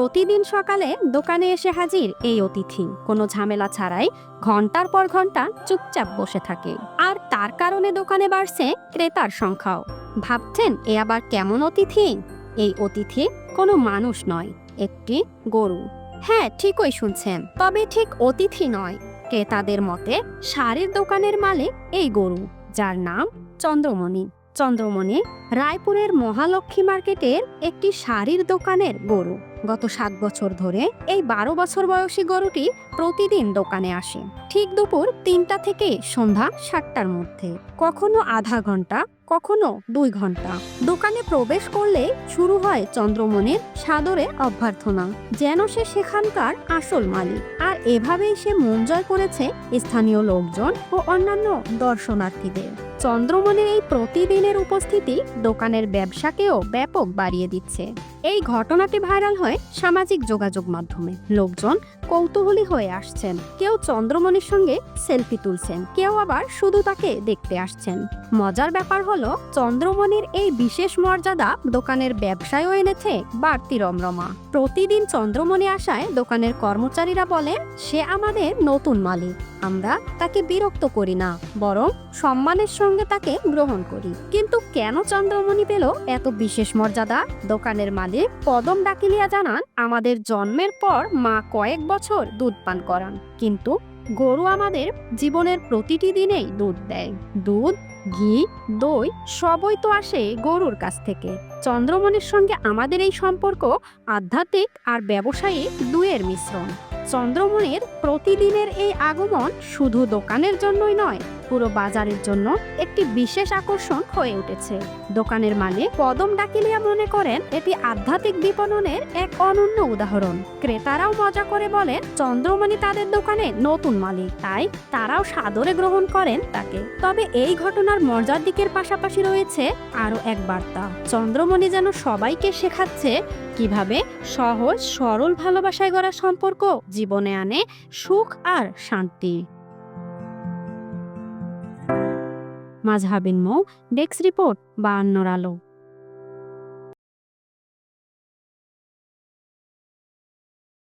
প্রতিদিন সকালে দোকানে এসে হাজির এই অতিথি। কোনো ঝামেলা ছাড়াই ঘণ্টার পর ঘণ্টা চুপচাপ বসে থাকে। আর তার কারণে দোকানে বাড়ছে ক্রেতার সংখ্যাও। ভাবছেন, এ আবার কেমন অতিথি? এই অতিথি কোনো মানুষ নয়, একটি গরু। হ্যাঁ ঠিকই শুনছেন, তবে ঠিক অতিথি নয়। ক্রেতাদের মতে, শাড়ির দোকানের মালিক এই গরু, যার নাম চন্দ্রমণি। চন্দ্রমণি রায়পুরের মহালক্ষ্মী মার্কেটের একটি শাড়ির দোকানের গরু। গত সাত বছর ধরে এই বারো বছর বয়সী গরুটি প্রতিদিন দোকানে আসে। ঠিক দুপুর তিনটা থেকে সন্ধ্যা সাতটার মধ্যে। কখনো আধা ঘণ্টা, কখনো দুই ঘণ্টা। দোকানে প্রবেশ করলে শুরু হয় চন্দ্রমণির সাদরে অভ্যর্থনা, যেন সে সেখানকার আসল মালিক। আর এভাবেই সে মন জয় করেছে স্থানীয় লোকজন ও অন্যান্য দর্শনার্থীদের। চন্দ্রমণির এই প্রতিদিনের উপস্থিতি দোকানের ব্যবসাকেও ব্যাপক বাড়িয়ে দিচ্ছে। এই ঘটনাটি ভাইরাল হয় সামাজিক যোগাযোগ মাধ্যমে। লোকজন কৌতূহলী হয়ে আসছেন। কেউ চন্দ্রমণির সঙ্গে সেলফি তুলছেন, কেউ আবার শুধু তাকে দেখতে আসছেন। মজার ব্যাপার হলো, চন্দ্রমণির এই বিশেষ মর্যাদা দোকানের ব্যবসায়ও এনেছে বাড়তি রমরমা। প্রতিদিন চন্দ্রমণি আসায় দোকানের কর্মচারীরা বলেন, সে আমাদের নতুন মালিক। আমরা তাকে বিরক্ত করি না, বরং সম্মানের সঙ্গে তাকে গ্রহণ করি। কিন্তু কেন চন্দ্রমণি পেল এত বিশেষ মর্যাদা? দোকানের মালিক পদম ডাকিলিয়া জানান, আমাদের জন্মের পর মা কয়েক বছর দুধ পান করান। কিন্তু গরু আমাদের জীবনের প্রতিটি দিনেই দুধ দেয়। দুধ, ঘি, দই সবই তো আসে গরুর কাছ থেকে। চন্দ্রমণির সঙ্গে আমাদের এই সম্পর্ক আধ্যাত্মিক আর ব্যবসায়িক দুয়ের মিশ্রণ। চন্দ্রমণির প্রতিদিনের এই আগমন শুধু দোকানের জন্যই নয় পুরো বাজারের জন্য একটি বিশেষ আকর্ষণ হয়ে উঠেছে। দোকানের মালিক পদম ডাকিলিয়া মনে করেন, এটি আধ্যাত্মিক বিপণনের এক অনন্য উদাহরণ। ক্রেতারাও মজা করে বলেন, চন্দ্রমণি তাদের দোকানে নতুন মালিক, তাই তারাও সাদরে গ্রহণ করেন তাকে। তবে এই ঘটনার মজার দিকের পাশাপাশি রয়েছে আরও এক বার্তা। চন্দ্রমণি যেন সবাইকে শেখাচ্ছে কীভাবে সহজ, সরল ভালোবাসায় গড়া সম্পর্ক জীবনে আনে সুখ আর শান্তি। মাঝহাবিন মৌ ডেস্ক রিপোর্ট বা আন্নর আলো।